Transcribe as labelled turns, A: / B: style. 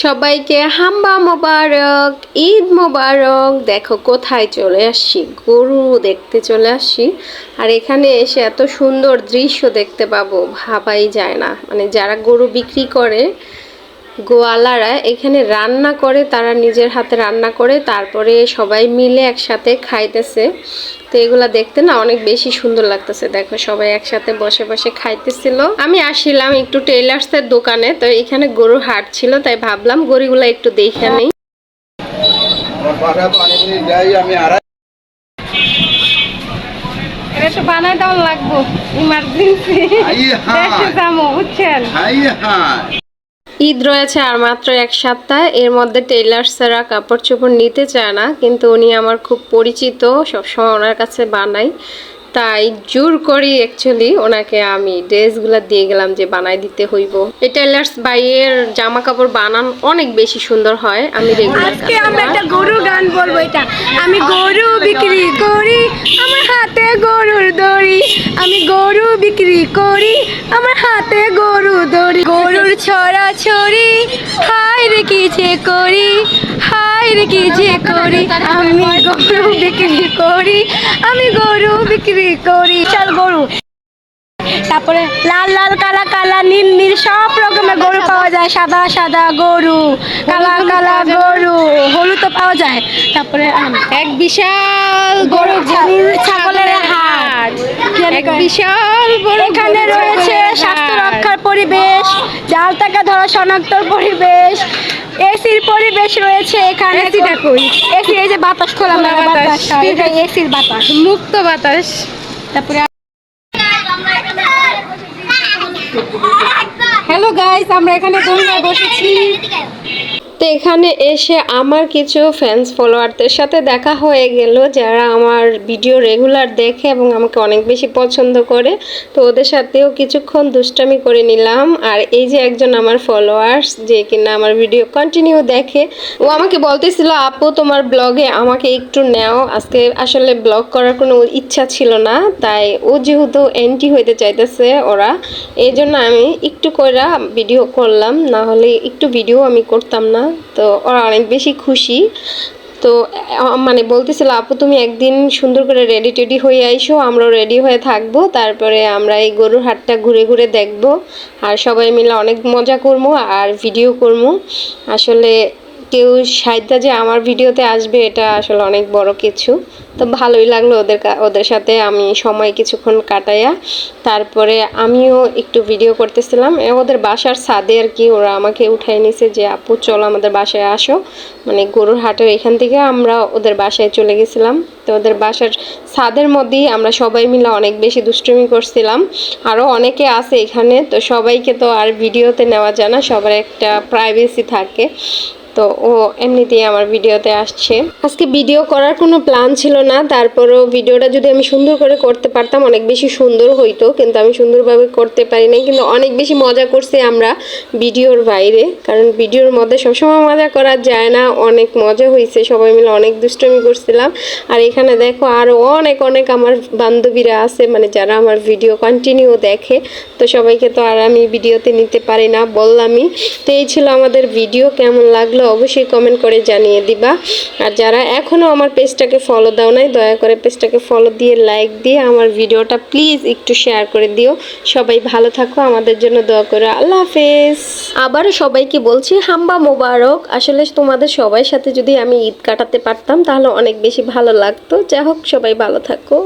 A: সবাইকে হাম্বা মোবারক, ঈদ মোবারক। দেখো কোথায় চলে আসছি, গরু দেখতে চলে আসছি। আর এখানে এসে এত সুন্দর দৃশ্য দেখতে পাবো, ভাবাই যায় না। মানে যারা গরু বিক্রি করে গোয়ালারা এখানে রান্না করে তারা নিজের হাতে রান্না করে তারপরে সবাই মিলে একসাথে খাইতেছে। তো এগুলা দেখতে না অনেক বেশি সুন্দর লাগতেছে। দেখো সবাই একসাথে বসে বসে খাইতেছিল। আমি আসছিলাম একটু টেইলার্সের দোকানে তো এখানে গরুর হাট ছিল তাই ভাবলাম গরুগুলা একটু দেখে নেই। এটা তো বানায় দেওয়া লাগবো ইমার্জেন্সি
B: হ্যাঁ।
A: বুঝছেন? ঈদ রয়েছে আর মাত্র এক সপ্তাহ। এর মধ্যে টেইলার্সরা কাপড় চোপড় নিতে চায় না, কিন্তু উনি আমার খুব পরিচিত, সবসময় ওনার কাছে বানাই। তাই জোর করি অ্যাকচুয়ালি ওনাকে আমি ড্রেসগুলো দিয়ে গেলাম যে বানাই দিতে হইব। এই টেইলার্স বাইয়ের জামা কাপড় বানান অনেক বেশি সুন্দর হয়, আমি রেগুলার
C: আজকে আমরা একটা গরু গান বলব এটা। আমি গরু বিক্রি করি হাতে গরুর দড়ি। আমি গরু বিক্রি করি, আমার হাতে গরু দড়ি। গরুর ছড়া ছড়ি হাই রে কি যে করি হাই রে কি যে করি। আমি গরু বিক্রি করি, আমি গরু বিক্রি করি। চাল গরু। তারপরে লাল লাল কালা কালা নীল নীল সব রকমের গরু পাওয়া যায়। সাদা সাদা গরু কালা কালা গরু হলুদ তো পাওয়া যায়। তারপরে
A: এক বিশাল
C: গরু ছা- ছাগলের হাট।
A: এক বিশাল বড়
C: এখানে রয়েছে স্বাস্থ্য রক্ষার পরিবেশ জাল টাকা ধরা শনাক্তর পরিবেশ এসির পরিবেশ রয়েছে এখানে।
A: এসিটা কই?
C: এসি এই যে বাতাস খোলা মেলা
A: বাতাস।
C: এসির বাতাস।
A: মুক্ত বাতাস।
C: তারপরে
A: হ্যালো গাইস আমরা এখানে দোলনায় বসেছি। তো এখানে এসে আমার কিছু ফ্যান্স ফলোয়ারদের সাথে দেখা হয়ে গেল, যারা আমার ভিডিও রেগুলার দেখে এবং আমাকে অনেক বেশি পছন্দ করে। তো ওদের সাথেও কিছুক্ষণ দুষ্টামি করে নিলাম। আর এই যে একজন আমার ফলোয়ার্স যে কিনা আমার ভিডিও কন্টিনিউ দেখে, ও আমাকে বলতেছিল, আপু, তোমার ব্লগে আমাকে একটু নেও। আজকে আসলে ব্লগ করার কোনো ইচ্ছা ছিল না, তাই ও যেহেতু এন্ট্রি হইতে চাইতেছে ওরা, এই জন্য আমি একটু কইরা ভিডিও করলাম। না হলে একটু ভিডিও আমি করতাম না। তো ওরা অনেক বেশি খুশি। তো মানে বলতেছিল, আপু, তুমি একদিন সুন্দর করে রেডি টেডি হয়ে আইসো, আমরাও রেডি হয়ে থাকব, তারপরে আমরা এই গরুর হাটটা ঘুরে ঘুরে দেখব। আর সবাই মিলে অনেক মজা করব আর ভিডিও করব আসলে কেউ সাহিত্যা যে আমার ভিডিওতে আসবে, এটা আসলে অনেক বড় কিছু। তো ভালোই লাগল ওদের ওদের সাথে আমি সময় কিছুক্ষণ কাটাইয়া, তারপরে আমিও একটু ভিডিও করতেছিলাম। ওদের বাসার ছাদে আর কি ওরা আমাকে উঠাই নিছে যে, আপু, চলো আমাদের বাসায় আসো। মানে গরুর হাটের এখান থেকে আমরা ওদের বাসায় চলে গেছিলাম। তো ওদের বাসার ছাদের মধ্যেই আমরা সবাই মিলে অনেক বেশি দুষ্টুমি করছিলাম। আরও অনেকে আছে এখানে, তো সবাইকে তো আর ভিডিওতে নেওয়া যায় না, সবার একটা প্রাইভেসি থাকে। তো ও এমনিতেই আমার ভিডিওতে আসছে। আজকে ভিডিও করার কোনো প্ল্যান ছিল না, তারপরও ভিডিওটা যদি আমি সুন্দর করে করতে পারতাম, অনেক বেশি সুন্দর হইতো, কিন্তু আমি সুন্দরভাবে করতে পারি নাই, কিন্তু অনেক বেশি মজা করছি আমরা ভিডিওর বাইরে, কারণ ভিডিওর মধ্যে সবসময় মজা করা যায় না, অনেক মজা হয়েছে সবাই মিলে অনেক দুষ্টমি করছিলাম। আর এখানে দেখো আরও অনেক অনেক আমার বান্ধবীরা আছে মানে যারা আমার ভিডিও কন্টিনিউ দেখে, তো সবাইকে তো আর আমি ভিডিওতে নিতে পারি না, বললামই। তো এই ছিল আমাদের ভিডিও কেমন লাগল অবশ্যই কমেন্ট করে জানিয়ে দিবা। আর যারা এখনও আমার পেজটাকে ফলো দাও নাই, দয়া করে পেজটাকে ফলো দিয়ে লাইক দিয়ে আমার ভিডিওটা প্লিজ একটু শেয়ার করে দিও। সবাই ভালো থাকো, আমাদের জন্য দোয়া করো। আল্লাহ হাফেজ। আবারও সবাইকে বলছি, হাম্বা মোবারক। আসলে তোমাদের সবাই সাথে যদি আমি ঈদ কাটাতে পারতাম, তাহলে অনেক বেশি ভালো লাগতো। যাই হোক, সবাই ভালো থাকো।